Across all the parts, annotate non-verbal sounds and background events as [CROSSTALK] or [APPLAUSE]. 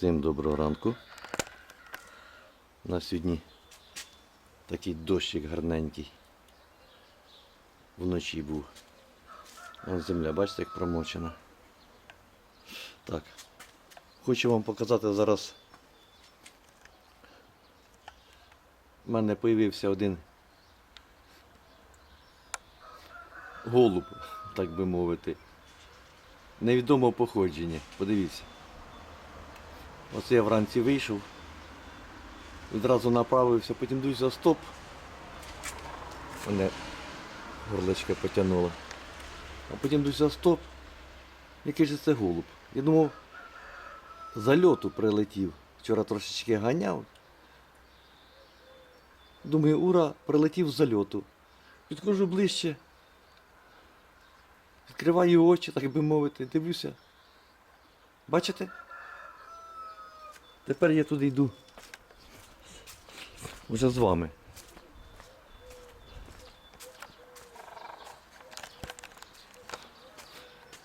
Всім доброго ранку. На сьогодні такий дощик гарненький. Вночі був. Вон земля, бачите, як промочена. Так. Хочу вам показати зараз. У мене з'явився один голуб, так би мовити. Невідомого походження. Подивіться. Оце я вранці вийшов, відразу направився, потім дивлюсь за стоп. Мене горлечко потягнуло. А потім дивлюсь за стоп. Який же це голуб? Я думав, за льоту прилетів. Вчора трошечки ганяв. Думаю, ура, прилетів з льоту. Підходжу ближче. Відкриваю очі, так би мовити, дивлюся. Бачите? Тепер я туди йду. Уже з вами.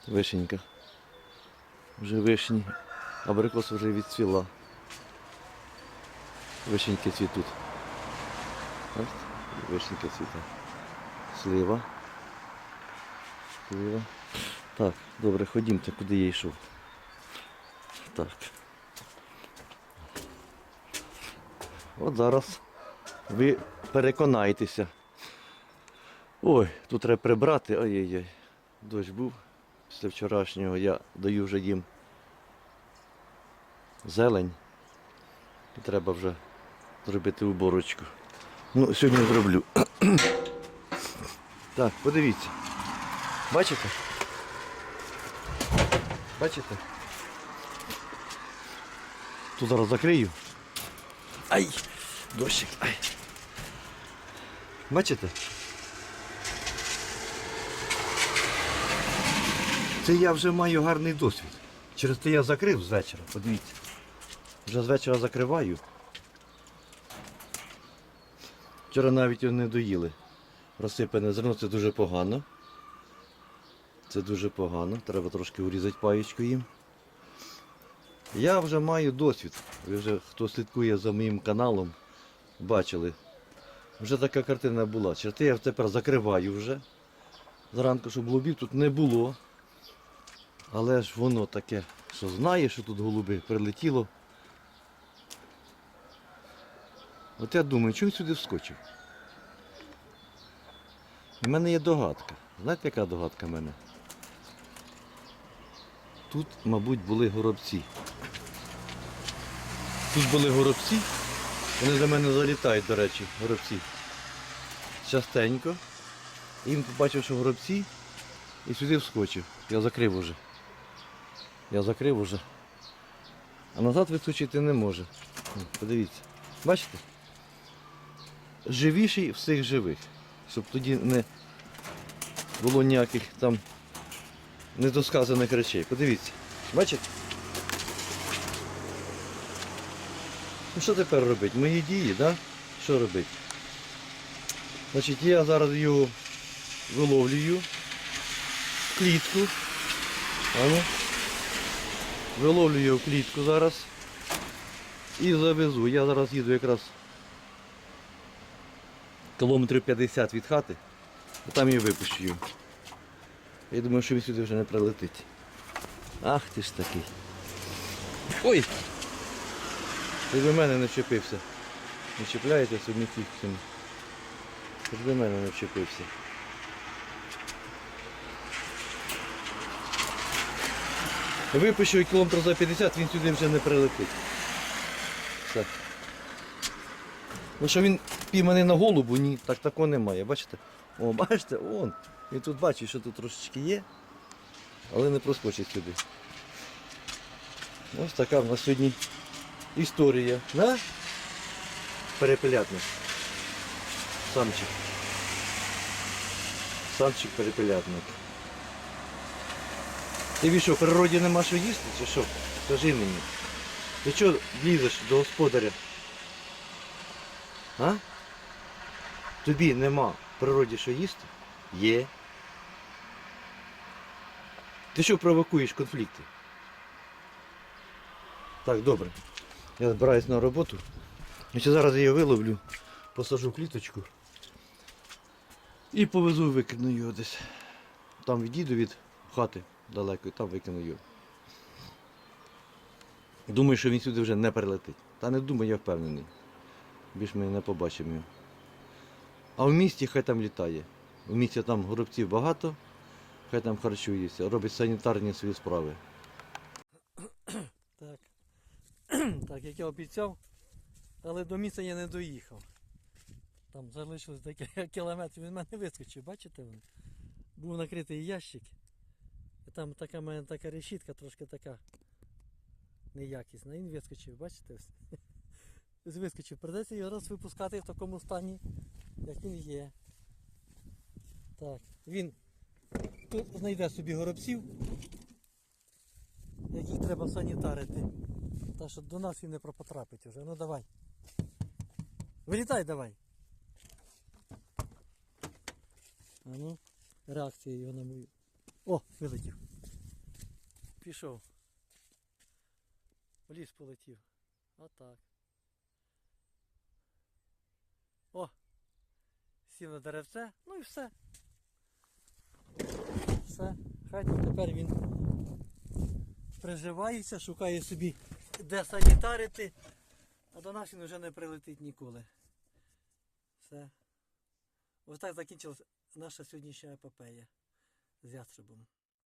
Вишенька. Вже вишні. Абрикос вже відцвіла. Вишеньки цвітуть. Бачите? Вишеньки цвіте. Слива. Слива. Так, добре, ходімте, куди я йшов. Так. От зараз ви переконаєтеся. Ой, тут треба прибрати. Ой-ой-ой. Дощ був. Після вчорашнього я даю вже їм зелень. І треба вже зробити уборочку. Ну, сьогодні зроблю. [COUGHS] так, подивіться. Бачите? Бачите? Тут зараз закрию. Ай! Дощик. Ай. Бачите? Це я вже маю гарний досвід. Через те я закрив з вечора, подивіться. Вже з вечора закриваю. Вчора навіть його не доїли. Розсипане зерно це дуже погано. Це дуже погано. Треба трошки урізати паєчку їм. Я вже маю досвід. Ви вже хто слідкує за моїм каналом, бачили. Вже така картина була. Черти я тепер закриваю вже. Зранку, щоб голубів тут не було. Але ж воно таке, що знає, що тут голуби прилетіло. От я думаю, чому сюди вскочив? У мене є догадка. Знаєте, яка догадка в мене? Тут, мабуть, були горобці. Тут були горобці. Вони за мене залітають, до речі, горобці. Частенько. І побачив, що горобці, і сюди вскочив. Я закрив уже. Я закрив уже. А назад вискочити не може. Подивіться. Бачите? Живіший всіх живих. Щоб тоді не було ніяких там недосказаних речей. Подивіться. Бачите? Ну що тепер робити? Мої дії? Да? Що робити? Значить, я зараз його виловлюю в клітку. Ану. Виловлюю в клітку зараз. І завезу. Я зараз їду якраз кілометрів 50 від хати. Там я випущу. Я думаю, що він сюди вже не прилетить. Ах ти ж такий. Ой! Ти до мене не вчепився. Не чіпляєтеся не фіг цим. Ти до мене не вчепився. Випущу і кілометр за 50, він сюди вже не прилетить. Все. Ну що він пійманий на голубу, ні, так такого немає. Бачите? О, бачите, он. Він тут бачить, що тут трошечки є, але не проскочить сюди. Ось така в нас сьогодні історія. На? Перепелятник. Самчик. Самчик перепелятник. Ти що, в природі нема що їсти чи що? Скажи мені. Ти чого лізеш до господаря? А? Тобі нема природі що їсти? Є. Ти що провокуєш конфлікти? Так, добре. Я збираюсь на роботу. Я ще зараз її виловлю, посажу кліточку і повезу викину його десь. Там відійду від хати далеко і там викину його. Думаю, що він сюди вже не перелетить. Та не думаю, я впевнений. Більш ми не побачимо його. А в місті хай там літає. У місті там горобців багато, хай там харчується, робить санітарні свої справи. [COUGHS] Так. [COUGHS] так, як я обіцяв, але до місця я не доїхав. Там залишилось декілька [LAUGHS] кілометрів, він мене вискочив, бачите? Був накритий ящик. І там така в мене така решітка, трошки така неякісна. Він вискочив, бачите? [LAUGHS] Вискочив. Придеться його раз випускати в такому стані, як він є. Так, він тут знайде собі горобців, яких треба санітарити. Так що до нас він не пропотрапить уже. Ну давай. Вилітай давай. А ну, реакція його на мою. О, вилетів. Пішов. В ліс полетів. Отак. О! Сів на деревце, ну і все. Все. Хай тепер він приживається, шукає собі де санітарити, а до нас він вже не прилетить ніколи. Все. Ось так закінчилася наша сьогоднішня епопея з ястребом.